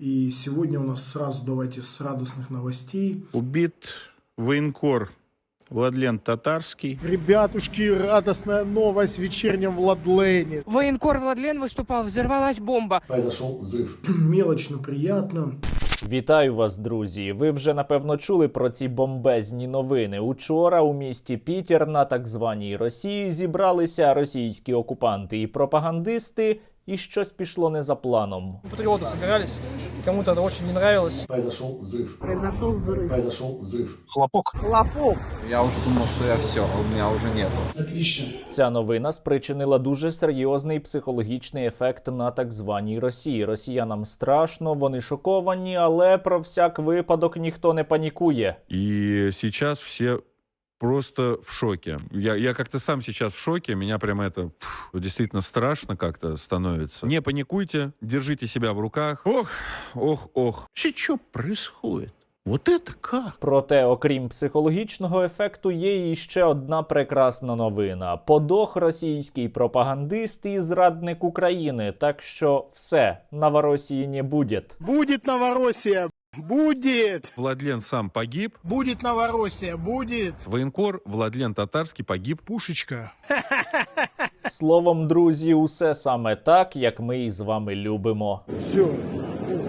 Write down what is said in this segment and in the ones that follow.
И сегодня у нас сразу давайте с радостных новостей. Убит военкор Владлен Татарский. Ребятушки, радостная новость в вечернем Владлене. Военкор Владлен выступал, взорвалась бомба. произошел взрыв. Мелочь, но приятно. Вітаю вас, друзі! Ви вже напевно чули про ці бомбезні новини. Учора у місті Пітер на так званій Росії зібралися російські окупанти і пропагандисти, і щось пішло не за планом. Патриоты собирались, и кому-то это очень не нравилось. Произошел взрыв. Произошел взрыв. Произошел взрыв. Я уже думал, что я все, а у меня уже нету. Ця новина спричинила дуже серйозний психологічний ефект на так званій Росії. Росіянам страшно, вони шоковані, але про всяк випадок ніхто не панікує. И сейчас все просто в шоке. Я, я как-то сам сейчас в шоке. Меня прямо это пф, действительно страшно как-то становится. Не паникуйте, держите себя в руках. Ох, ох, ох. Что происходит? Вот это как? Проте, окрім психологічного ефекту, є і ще одна прекрасна новина: подох російський пропагандист і зрадник України. Так що все Новоросії не буде. Будет Новороссия, будет! Владлен сам погиб. Будет Новороссия, будет! Военкор Владлен Татарский погиб. Пушечка. Словом, друзі, усе саме так, як ми із вами любимо. Все,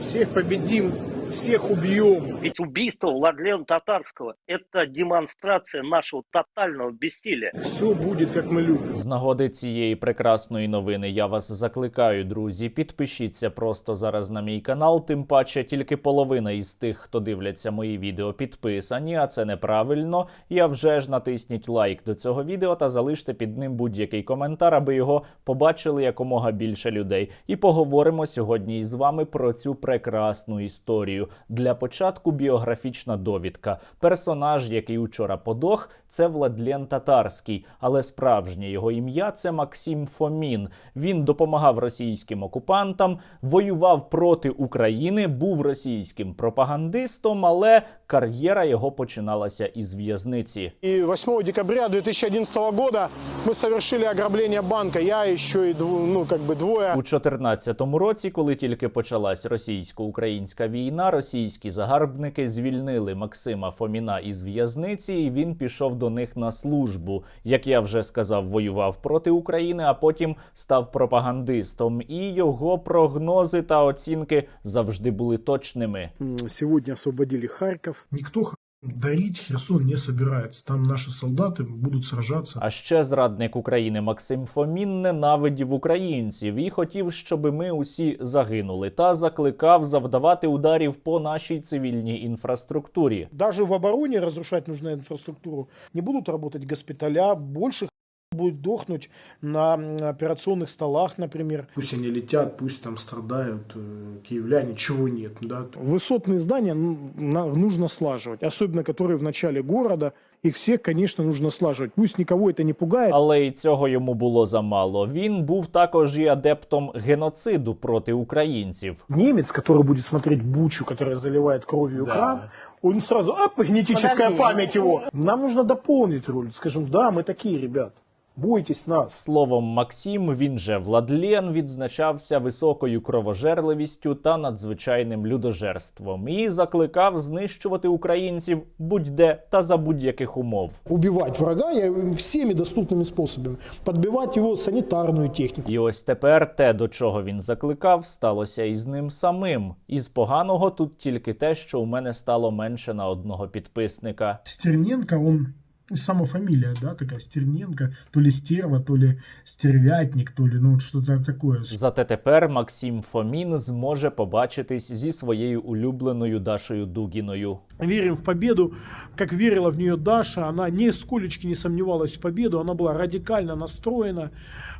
всіх победим, всех убьем. Ведь убийство Владлена Татарского – это демонстрация нашего тотального бессилия. Все будет, как мы любим. З нагоди цієї прекрасної новини я вас закликаю, друзі. Підпишіться просто зараз на мій канал. Тим паче тільки половина із тих, хто дивляться мої відео, підписані, а це неправильно. Я вже ж натисніть лайк до цього відео та залиште під ним будь-який коментар, аби його побачили якомога більше людей. І поговоримо сьогодні із вами про цю прекрасну історію. Для початку біографічна довідка. Персонаж, який учора подох, це Владлен Татарський, але справжнє його ім'я це Максим Фомін. Він допомагав російським окупантам, воював проти України, був російським пропагандистом, але кар'єра його починалася із в'язниці. И 8 декабря 2011 года мы совершили ограбление банка. Я еще и дво- ну, как бы двое У 14-му році, коли тільки почалась російсько-українська війна, російські загарбники звільнили Максима Фоміна із в'язниці, і він пішов до них на службу. Як я вже сказав, воював проти України, а потім став пропагандистом. І його прогнози та оцінки завжди були точними. М, Сегодня освободили Харьков. Никто х- дарить Херсон не собирается. Там наши солдаты будут сражаться. А ще зрадник України Максим Фомін ненавидів українців і хотів, щоб ми усі загинули, та закликав завдавати ударів по нашій цивільній інфраструктурі. Даже в обороне разрушать нужную инфраструктуру не будут работать госпиталя, больше х- будет дохнуть на м, операционных столах, например. Пусть они летят, пусть там страдают э, киевляне, чего нет, да. Высотные здания ну, на- нужно слаживать, особенно которые в начале города. Их всех, конечно, нужно слаживать. Пусть никого это не пугает. Але й цього йому було замало. Він був також і адептом геноциду проти українців. Немец, который будет смотреть бучу, которая заливает кровью экран, он сразу, оп, генетическая память его. Нам нужно дополнить роль. Скажем, да, мы такие, ребят. Бойтесь нас. Словом, Максим, він же Владлен, відзначався високою кровожерливістю та надзвичайним людожерством і закликав знищувати українців будь-де та за будь-яких умов. Убивать врага я, всеми доступными способами. Подбивать его санитарную технику. І ось тепер те, до чого він закликав, сталося і з ним самим. Із поганого тут тільки те, що у мене стало менше на одного підписника. Стерненко, он ну, сама фамилия, да, такая Стерненко, то ли стерва, то ли стервятник, то ли, ну, вот что-то такое. Зате тепер Максим Фомін зможе побачитись зі своєю улюбленою Дашею Дугіною. Верим в победу, как верила в нее Даша. Она нисколечки не сомневалась в победу. Она была радикально настроена.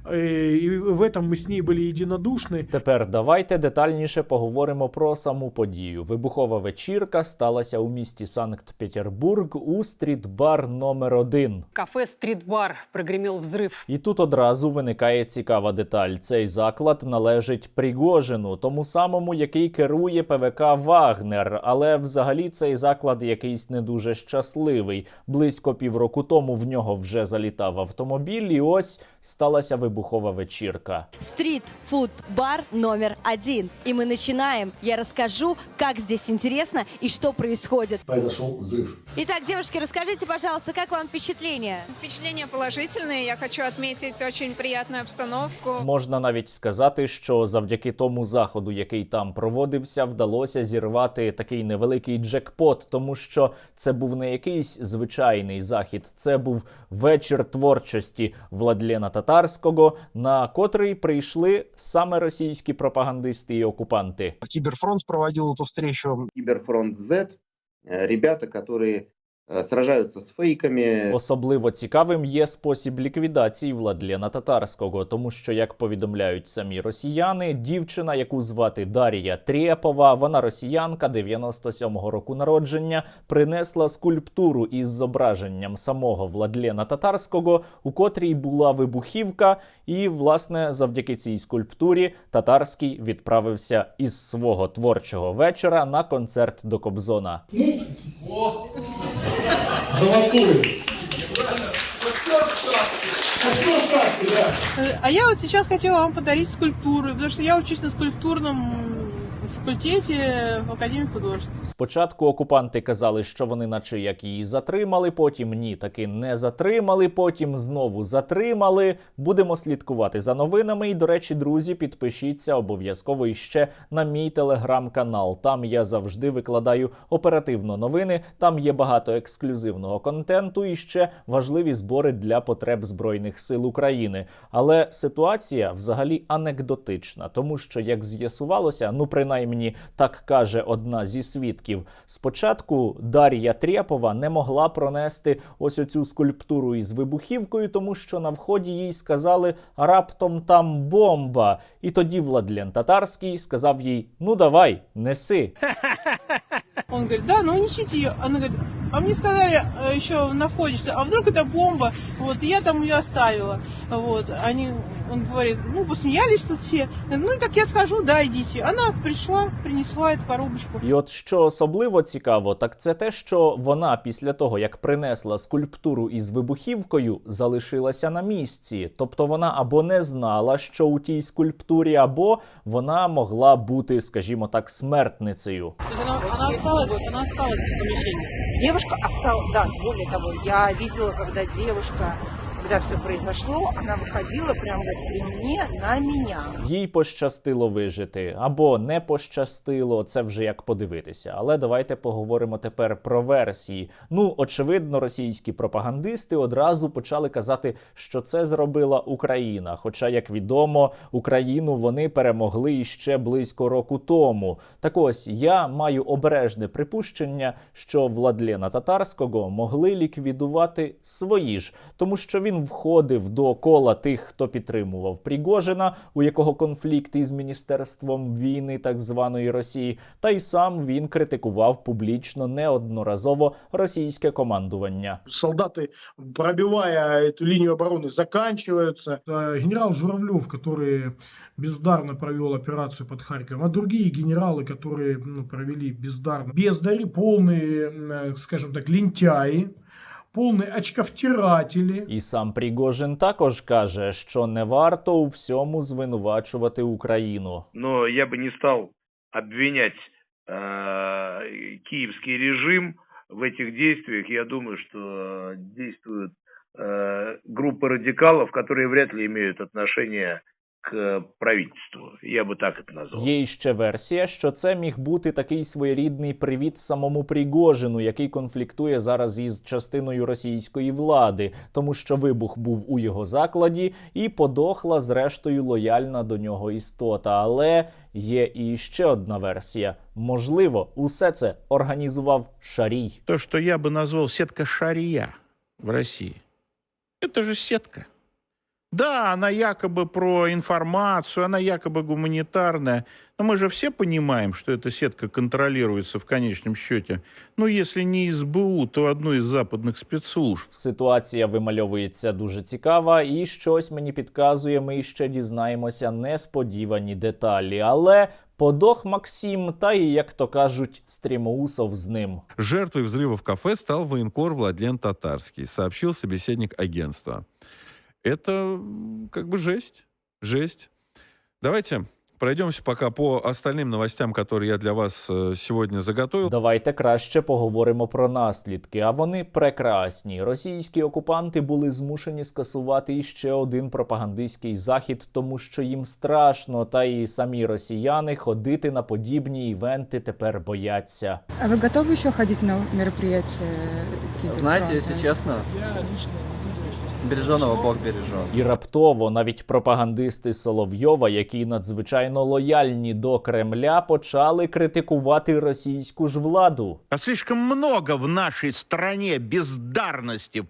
э, И в этом мы с ней были единодушны. Тепер давайте детальніше поговоримо про саму подію. Вибухова вечірка сталася у місті Санкт-Петербург у стрітбар номер 1 кафе «Стрит-бар» прогремел взрыв. І тут одразу виникає цікава деталь. Цей заклад належить Пригожину, тому самому, який керує ПВК Вагнер. Але взагалі цей заклад якийсь не дуже щасливий. Близько півроку тому в нього вже залітав автомобіль, і ось сталася вибухова вечірка. Стрит-фуд-бар номер один. И мы начинаем. Я расскажу, как здесь интересно и что происходит. Произошел взрыв. Итак, девушки, расскажите, пожалуйста, как вам впечатление? Впечатления положительные. Я хочу отметить очень приятную обстановку. Можна навіть сказати, що завдяки тому заходу, який там проводився, вдалося зірвати такий невеликий джекпот, тому що це був не якийсь звичайний захід, це був вечір творчості Владлена Татарського, на котрий прийшли саме російські пропагандисти і окупанти. Киберфронт проводил эту встречу. Киберфронт Z, э, ребята, которые э, сражаются с фейками. Особливо цікавим є спосіб ліквідації Владлена Татарського, тому що, як повідомляють самі росіяни, дівчина, яку звати Дар'я Трєпова, вона росіянка 97-го року народження, принесла скульптуру із зображенням самого Владлена Татарського, у котрій була вибухівка, і, власне, завдяки цій скульптурі Татарський відправився із свого творчого вечора на концерт до Кобзона. Золотой. А я вот сейчас хотела вам подарить скульптуру, потому что я учусь на скульптурном факультете в Академии художеств. Спочатку окупанти казали, що вони, наче як її затримали, потім ні, таки не затримали, потім знову затримали. Будемо слідкувати за новинами. І, до речі, друзі, підпишіться обов'язково іще на мій телеграм-канал. Там я завжди викладаю оперативно новини. Там є багато ексклюзивного контенту і ще важливі збори для потреб Збройних сил України. Але ситуація взагалі анекдотична, тому що, як з'ясувалося, ну принаймні так каже одна зі свідків. Спочатку Дар'я Трєпова не могла пронести ось оцю скульптуру із вибухівкою, тому що на вході їй сказали раптом там бомба. І тоді Владлен Татарський сказав їй: Ну давай, неси. Он говорит, да, ну несите ее. Она говорит, а мне сказали э, еще на входе, а вдруг это бомба, вот, я там ее оставила. Вот, они, он говорит, ну, посмеялись тут все. Ну, и так я скажу, да, идите. Она пришла, принесла эту коробочку. І от що особливо цікаво, так це те, що вона після того, як принесла скульптуру із вибухівкою, залишилася на місці. Тобто вона або не знала, що у тій скульптурі, або вона могла бути, скажімо так, смертницею. То есть она, она осталась, она осталась в помещении. Девушка осталась, да, более того, я видела, когда девушка, когда все произошло, она выходила прямо при мне на меня. Їй пощастило вижити або не пощастило, це вже як подивитися. Але давайте поговоримо тепер про версії. Ну, очевидно, російські пропагандисти одразу почали казати, що це зробила Україна. Хоча, як відомо, Україну вони перемогли іще близько року тому. Так ось я маю обережне припущення, що Владлена Татарського могли ліквідувати свої ж, тому що він входив до кола тих, хто підтримував Пригожина, у якого конфлікт із міністерством війни так званої Росії, та й сам він критикував публічно неодноразово російське командування. Солдаты, пробивая эту линию обороны, заканчиваются. Э, Генерал Журавлев, который бездарно провел операцию под Харьковом, а другие генералы, которые ну, провели бездарно. Бездари, полные, э, скажем так, лентяи, Повний очковтіратілі. і сам Пригожин також каже, що не варто у всьому звинувачувати Україну. Ну я би не став обвиняти э, київський режим в цих діях. Я думаю, що діють э, групи радикалів, які вряд ли мають отношение правительству. Я бы так это назвал. Є іще версія, що це міг бути такий своєрідний привіт самому Пригожину, який конфліктує зараз із частиною російської влади, тому що вибух був у його закладі і подохла зрештою лояльна до нього істота. Але є і ще одна версія. Можливо, усе це організував Шарій. То, что я бы назвал сетка шария в России. Это же сетка. Да, она якобы про информацию, она якобы гуманитарная. Но мы же все понимаем, что эта сетка контролируется в конечном счете. Ну, если не СБУ, то одной из западных спецслужб. Ситуація вимальовується дуже цікава, і щось мені підказує, ми ще дізнаємося несподівані деталі. Але подох Максим, та і, як то кажуть, стрімоусов з ним. Жертвой взрыва в кафе стал военкор Владлен Татарский, сообщил собеседник агентства. это м, как бы жесть. Жесть. Давайте пройдемся пока по остальным новостям, которые я для вас э, сегодня заготовил. Давайте краще поговоримо про наслідки. А вони прекрасні. Російські окупанти були змушені скасувати іще один пропагандистський захід, тому що їм страшно, та і самі росіяни ходити на подібні івенти тепер бояться. А вы готовы еще ходить на мероприятия? Знаете, если честно, береженого Бог бережет. І раптово навіть пропагандисти Соловйова, які надзвичайно лояльні до Кремля, почали критикувати російську ж владу. А слишком много в нашій стране бездарності в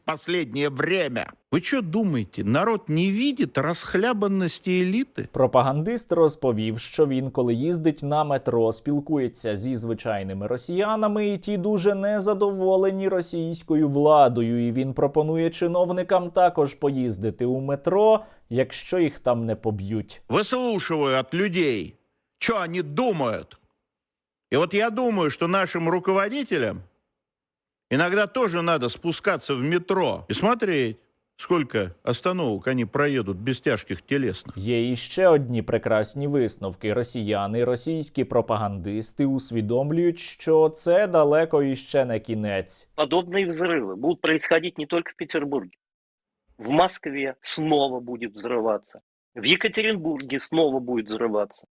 останнє время. Вы что думаете, народ не видит расхлябанности элиты? Пропагандист розповів, що він, коли їздить на метро, спілкується зі звичайними росіянами, і ті дуже незадоволені російською владою. І він пропонує чиновникам також поїздити у метро, якщо їх там не поб'ють. Выслушиваю от людей, что они думают. И вот я думаю, что нашим руководителям иногда тоже надо спускаться в метро и смотреть, сколько остановок они проедут без тяжких телесных. Є іще одні прекрасні висновки. Росіяни, російські пропагандисти усвідомлюють, що це далеко іще не кінець. Подобные взрывы будут происходить не только в Петербурге. В Москве снова будет взрываться. В Екатеринбурге снова будет взрываться.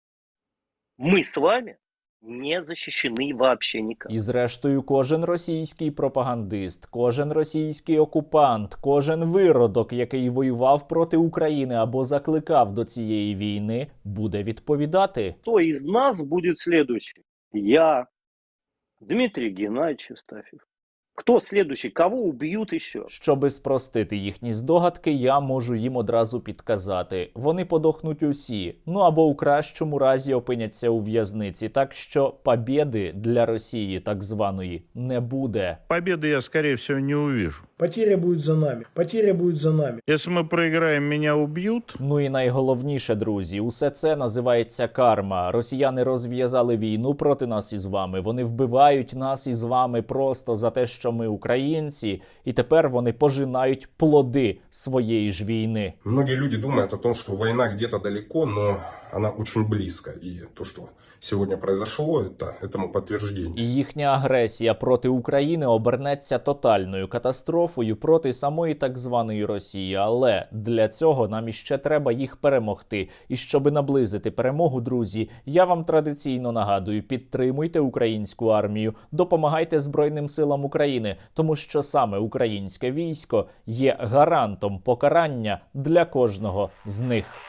Мы с вами не защищений вообще никак. І зрештою, кожен російський пропагандист, кожен російський окупант, кожен виродок, який воював проти України або закликав до цієї війни, буде відповідати. Хто із нас буде слідуючий? Я, Дмитрий Геннадьевич Евстафьев. Кто следующий? Кого убьют еще? Щоби спростити їхні здогадки, я можу їм одразу підказати. Вони подохнуть усі, ну або у кращому разі опиняться у в'язниці. Так що побєди для Росії, так званої, не буде. Победы я, скорее всего, не увижу. Потеря будет за нами. Потеря будет за нами. Если мы проиграем, меня убьют. Ну і найголовніше, друзі, усе це називається карма. Росіяни розв'язали війну проти нас із вами. Вони вбивають нас із вами просто за те, що ми українці, і тепер вони пожинають плоди своєї ж війни. Многі люди думають о том, що війна где-то далеко, но она очень близко. И то, что сегодня произошло, это этому подтверждение. І їхня агресія проти України обернеться тотальною катастрофою проти самої так званої Росії. Але для цього нам іще треба їх перемогти. І щоби наблизити перемогу, друзі, я вам традиційно нагадую: підтримуйте українську армію, допомагайте Збройним силам України, тому що саме українське військо є гарантом покарання для кожного з них.